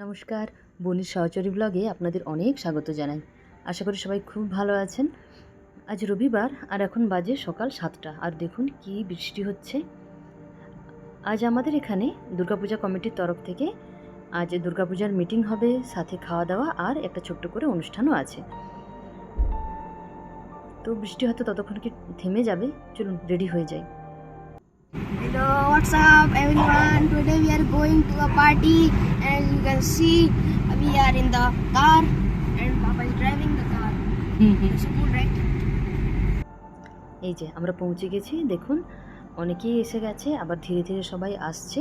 নমস্কার। বনির সহচরী ব্লগে আপনাদের অনেক স্বাগত জানাই। আশা করি সবাই খুব ভালো আছেন। আজ রবিবার আর এখন বাজে সকাল সাতটা। আর দেখুন কি বৃষ্টি হচ্ছে। আজ আমাদের এখানে দুর্গাপূজা কমিটির তরফ থেকে আজ দুর্গাপূজার মিটিং হবে সাথে খাওয়া দাওয়া আর একটা ছোট্ট করে অনুষ্ঠানও আছে। তো বৃষ্টি হয়তো ততক্ষণ কি থেমে যাবে? চলুন রেডি হয়ে যাই। Hello, what's up everyone? Today we are to a party. And you can see we are in the car and Papa is driving the car. So good, right? এই যে আমরা পৌঁছে গেছি দেখুন অনেকেই এসে গেছে আবার ধীরে ধীরে সবাই আসছে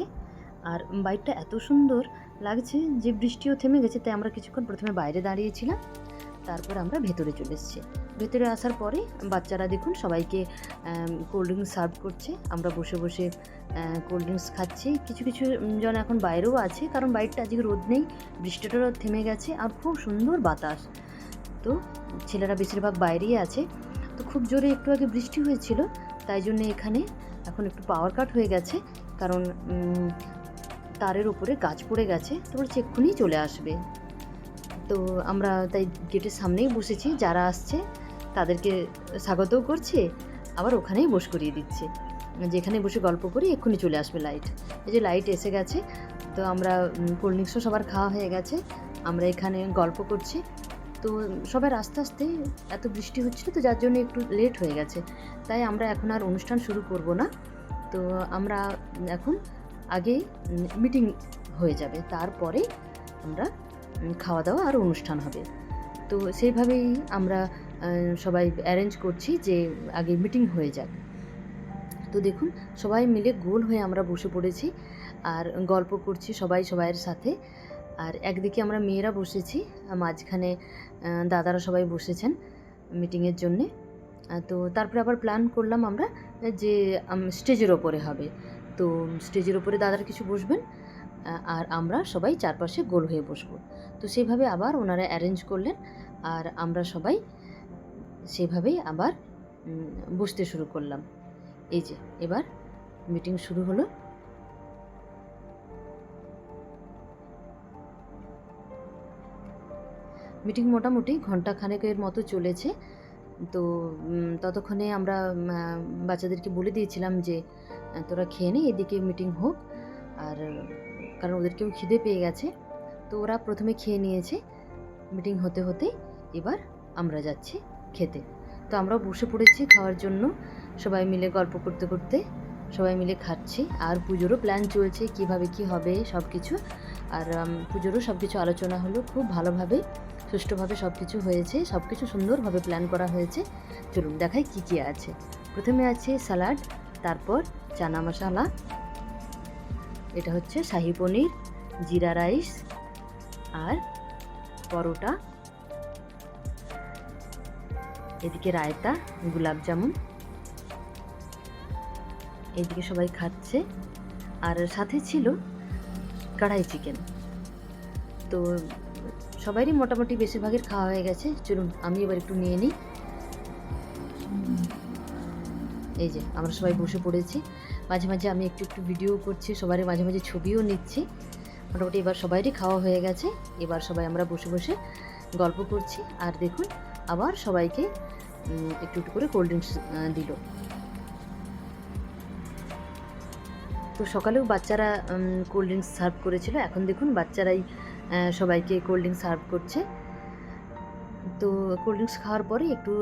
আর বাইকটা এত সুন্দর লাগছে যে বৃষ্টিও থেমে গেছে তাই আমরা কিছুক্ষণ প্রথমে বাইরে দাঁড়িয়েছিলাম তারপর আমরা ভেতরে চলে এসেছি ভেতরে আসার পরে বাচ্চারা দেখুন সবাইকে কোল্ড ড্রিঙ্কস সার্ভ করছে। আমরা বসে বসে কোল্ড ড্রিঙ্কস খাচ্ছি। কিছু কিছু জন এখন বাইরেও আছে, কারণ বাইকটা আজকে রোদ নেই বৃষ্টিটাও থেমে গেছে আর খুব সুন্দর বাতাস। তো ছেলেরা বেশিরভাগ বাইরেই আছে। তো খুব জোরে একটু আগে বৃষ্টি হয়েছিল, তাই জন্য এখানে এখন একটু পাওয়ার কাট হয়ে গেছে, কারণ তারের উপরে গাছ পড়ে গেছে। তো বলছে এক্ষুনি চলে আসবে। তো আমরা তাই গেটের সামনেই বসেছি, যারা আসছে তাদেরকে স্বাগতও করছে, আবার ওখানেই বস করিয়ে দিচ্ছে। যেখানে বসে গল্প করি, এক্ষুনি চলে আসবে লাইট। এই যে লাইট এসে গেছে, তো আমরা কোল্ড সবার খাওয়া হয়ে গেছে। আমরা এখানে গল্প করছি। তো সবার আস্তে আস্তে, এত বৃষ্টি হচ্ছিল তো যার জন্য একটু লেট হয়ে গেছে। তাই আমরা এখন আর অনুষ্ঠান শুরু করব না। তো আমরা, এখন আগে মিটিং হয়ে যাবে। তারপরে আমরা খাওয়া দাওয়া আর অনুষ্ঠান হবে। তো সেইভাবেই আমরা সবাই অ্যারেঞ্জ করছি যে আগে মিটিং হয়ে যাক। তো দেখুন, সবাই মিলে গোল হয়ে আমরা বসে পড়েছি আর গল্প করছি সবাই সবাইয়ের সাথে। আর একদিকে আমরা মেয়েরা বসেছি মাঝখানে দাদারা সবাই বসেছেন মিটিংয়ের জন্যে। তো তারপরে আবার প্ল্যান করলাম আমরা যে স্টেজের ওপরে হবে। তো স্টেজের ওপরে দাদারা কিছু বসবেন আর আমরা সবাই চারপাশে গোল হয়ে বসবো। তো সেইভাবে আবার ওনারা অ্যারেঞ্জ করলেন, আর আমরা সবাই সেভাবেই আবার বসতে শুরু করলাম। এই যে, এবার মিটিং শুরু হলো। মিটিং মোটামুটি ঘণ্টা খানেকের মতো চলেছে। তো ততক্ষণে আমরা বাচ্চাদেরকে বলে দিয়েছিলাম যে, তোরা খেয়ে নে, এদিকে মিটিং হোক। আর, কারণ ওদেরকেও খিদে পেয়ে গেছে। তো ওরা প্রথমে খেয়ে নিয়েছে। মিটিং হতে হতে এবার আমরা যাচ্ছি। খেতে। তো আমরা বসে পড়েছি খাওয়ার জন্য। সবাই মিলে গল্প করতে করতে সবাই মিলে খাচ্ছি। আর পুজোরও প্ল্যান চলছে, কীভাবে কি হবে সব কিছু আর পুজোরও সব কিছু আলোচনা হলো খুব ভালোভাবে। সুষ্ঠুভাবে সব কিছু হয়েছে সব কিছু সুন্দরভাবে প্ল্যান করা হয়েছে। চলুন দেখাই কি কি আছে। প্রথমে আছে স্যালাড তারপর চানা মশলা। এটা হচ্ছে শাহি পনির, জিরা রাইস আর পরোটা। এদিকে রায়তা গোলাপ জামুন এদিকে সবাই খাচ্ছে। আর সাথে ছিল কড়াই চিকেন। তো সবারই মোটামুটি বেশিরভাগের খাওয়া হয়ে গেছে। চলুন, আমি এবার একটু নিয়ে নিই। এই যে, আমরা সবাই বসে পড়েছি। মাঝে মাঝে আমি একটু একটু ভিডিও করছি, সবারই মাঝে মাঝে ছবিও নিচ্ছি। মোটামুটি এবার সবারই খাওয়া হয়ে গেছে। এবার সবাই আমরা বসে বসে গল্প করছি। আর দেখুন, আবার সবাইকে একটু একটু করে কোল্ড ড্রিঙ্কস দিল। তো সকালেও বাচ্চারা কোল্ড ড্রিঙ্কস সার্ভ করেছিল। এখন দেখুন, বাচ্চারাই সবাইকে কোল্ড ড্রিঙ্কস সার্ভ করছে। তো কোল্ড ড্রিঙ্কস খাওয়ার পরে একটু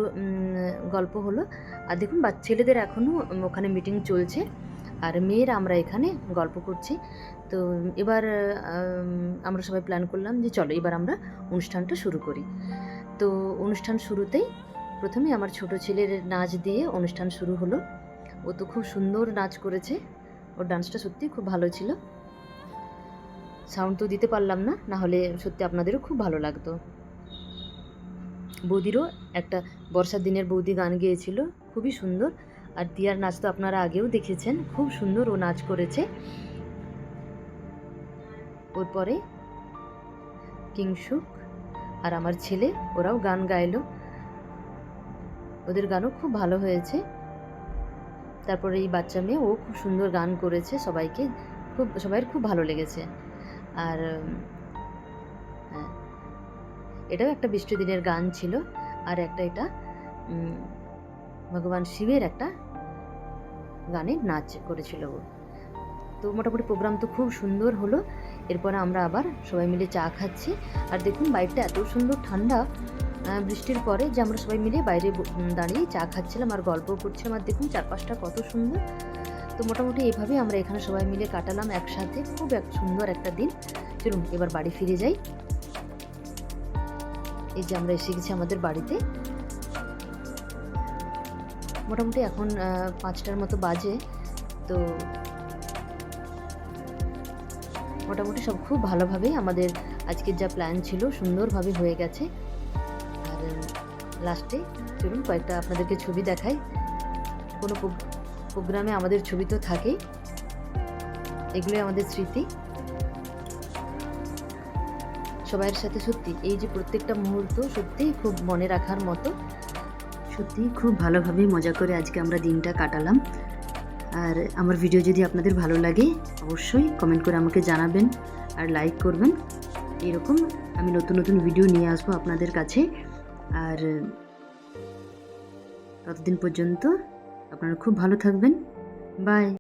গল্প হলো। আর দেখুন বাচ্চা ছেলেদের এখনও ওখানে মিটিং চলছে। আর মেয়েরা, আমরা এখানে গল্প করছি। তো এবার আমরা সবাই প্ল্যান করলাম যে চলো এবার আমরা অনুষ্ঠানটা শুরু করি। তো অনুষ্ঠান শুরুতেই প্রথমে আমার ছোট ছেলের নাচ দিয়ে অনুষ্ঠান শুরু হলো। ও তো খুব সুন্দর নাচ করেছে। ওর ডান্সটা সত্যি খুব ভালো ছিল। সাউন্ড তো দিতে পারলাম না না হলে সত্যি আপনাদেরও খুব ভালো লাগতো। বৌদিরও একটা বর্ষার দিনের বৌদি গান গেয়েছিল, খুবই সুন্দর। আর দিয়ার নাচ তো আপনারা আগেও দেখেছেন, খুব সুন্দর ও নাচ করেছে। ওর পরে কিংসুক আর আমার ছেলে, ওরাও গান গাইলো। ওদের গানও খুব ভালো হয়েছে। তারপরে এই বাচ্চা মেয়ে, ও খুব সুন্দর গান করেছে সবাইকে, খুব, সবাইয়ের খুব ভালো লেগেছে। আর হ্যাঁ এটাও একটা বৃষ্টি দিনের গান ছিল। আর একটা এটা ভগবান শিবের একটা গানে নাচ করেছিল ও। তো মোটামুটি প্রোগ্রাম তো খুব সুন্দর হলো। এরপরে আমরা আবার সবাই মিলে চা খাচ্ছি। আর দেখুন বাইকটা এত সুন্দর ঠান্ডা বৃষ্টির পরে যে আমরা সবাই মিলে বাইরে দাঁড়িয়ে চা খাচ্ছিলাম আর গল্প করছিলাম। আর দেখুন, চারপাশটা কত সুন্দর। তো মোটামুটি এভাবে আমরা এখানে সবাই মিলে কাটালাম একসাথে। খুব এক, সুন্দর একটা দিন। চলুন, এবার বাড়ি ফিরে যাই। এই যে আমরা এসে গেছি আমাদের বাড়িতে। মোটামুটি এখন পাঁচটার মতো বাজে। তো মোটামুটি সব খুব ভালোভাবেই আমাদের আজকের যা প্ল্যান ছিল সুন্দরভাবে হয়ে গেছে। আর লাস্টে চলুন কয়েকটা আপনাদেরকে ছবি দেখাই। কোনো প্রোগ্রামে আমাদের ছবি তো থাকেই। এগুলোই আমাদের স্মৃতি। সবাইয়ের সাথে সত্যি এই যে প্রত্যেকটা মুহূর্ত সত্যিই খুব মনে রাখার মতো। সত্যি খুব ভালোভাবে মজা করে আজকে আমরা দিনটা কাটালাম। আর আমার ভিডিও যদি আপনাদের ভালো লাগে, অবশ্যই কমেন্ট করে আমাকে জানাবেন আর লাইক করবেন। এরকম আমি নতুন নতুন ভিডিও নিয়ে আসব আপনাদের কাছে। আর ততদিন পর্যন্ত আপনারা খুব ভালো থাকবেন। বাই